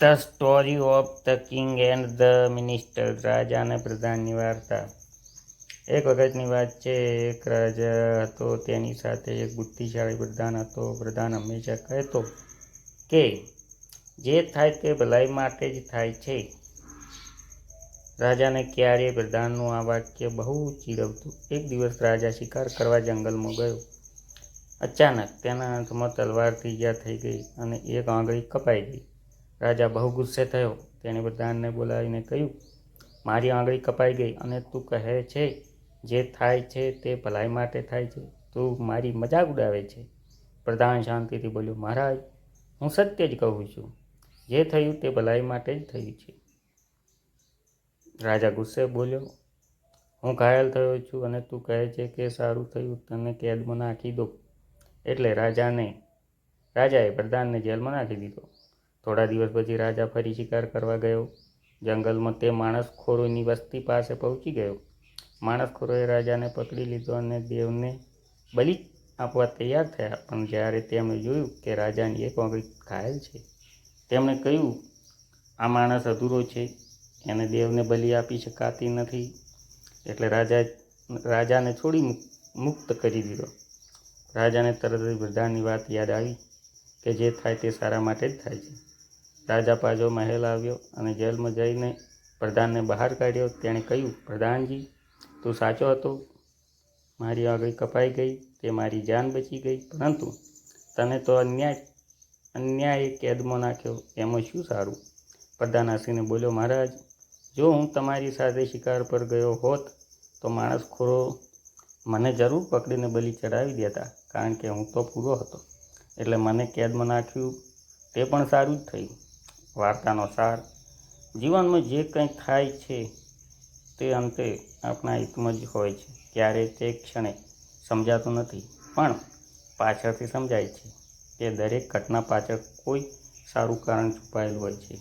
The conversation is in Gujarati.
The story of the king and the minister રાજા અને પ્રધાનની વાર્તા એક વખતની વાત છે, એક રાજા હતો, તેની સાથે એક બુદ્ધિશાળી પ્રધાન હતો. પ્રધાન હંમેશા કહેતો કે, જે થાય તે ભલાઈ માટે જ થાય છે. રાજાને ક્યારેય પ્રધાનનું આ વાક્ય બહુ ચીડવતું. એક દિવસ રાજા શિકાર કરવા જંગલમાં ગયો. અચાનક તેના હાથમાં તલવારથી ઈજા થઈ ગઈ અને એક આંગળી કપાઈ ગઈ. રાજા બહુ ગુસ્સે થયો. તેણે પ્રધાનને બોલાવીને કહ્યું, મારી આંગળી કપાઈ ગઈ અને તું કહે છે, જે થાય છે તે ભલાઈ માટે થાય છે. તું મારી મજાક ઉડાવે છે. પ્રધાન શાંતિથી બોલ્યો, મહારાજ, હું સત્ય જ કહું છું. જે થયું તે ભલાઈ માટે જ થયું છે. રાજા ગુસ્સે બોલ્યો, હું ઘાયલ થયો છું અને તું કહે છે કે સારું થયું, તને કેદમાં નાખી દો. એટલે રાજાને, રાજાએ પ્રધાનને જેલમાં નાખી દીધો. થોડા દિવસ પછી રાજા ફરી શિકાર કરવા ગયો. જંગલમાં તે માણસખોરોની વસ્તી પાસે પહોંચી ગયો. માણસખોરોએ રાજાને પકડી લીધો અને દેવને બલિ આપવા તૈયાર થયા. પણ જ્યારે તેમણે જોયું કે રાજાની એક આંગળી ઘાયલ છે, તેમણે કહ્યું, આ માણસ અધૂરો છે. એને દેવને બલિ આપી શકાતી નથી. એટલે રાજા, રાજાને છોડી મુક- મુક્ત કરી દીધો. રાજાને તરત જ પ્રધાનની વાત યાદ આવી કે જે થાય તે સારા માટે જ થાય છે. રાજા પાછો મહેલ આવ્યો અને જેલમાં જઈને પ્રધાનને બહાર કાઢ્યો. તેણે કહ્યું, પ્રધાનજી, તું સાચો હતો. મારી આગળ કપાઈ ગઈ તે મારી જાન બચી ગઈ? પરંતુ તને તો અન્યાય, અન્યાયે કેદમાં નાખ્યો. એમાં શું સારું? પ્રધાન હસીને બોલ્યો, મહારાજ, જો હું તમારી સાથે શિકાર પર ગયો હોત, તો માણસ ખોરો મને જરૂર પકડીને બલિ ચડાવી દેતા, કારણ કે હું તો પૂરો હતો. એટલે મને કેદમાં નાખ્યું તે પણ સારું જ થયું. વાર્તાનો સાર. જીવનમાં જે કંઈ થાય છે તે અંતે આપણા હિતમાં જ હોય છે. ક્યારેય તે ક્ષણે સમજાતું નથી, પણ પાછળથી સમજાય છે કે દરેક ઘટના પાછળ કોઈ સારું કારણ છુપાયેલું હોય છે.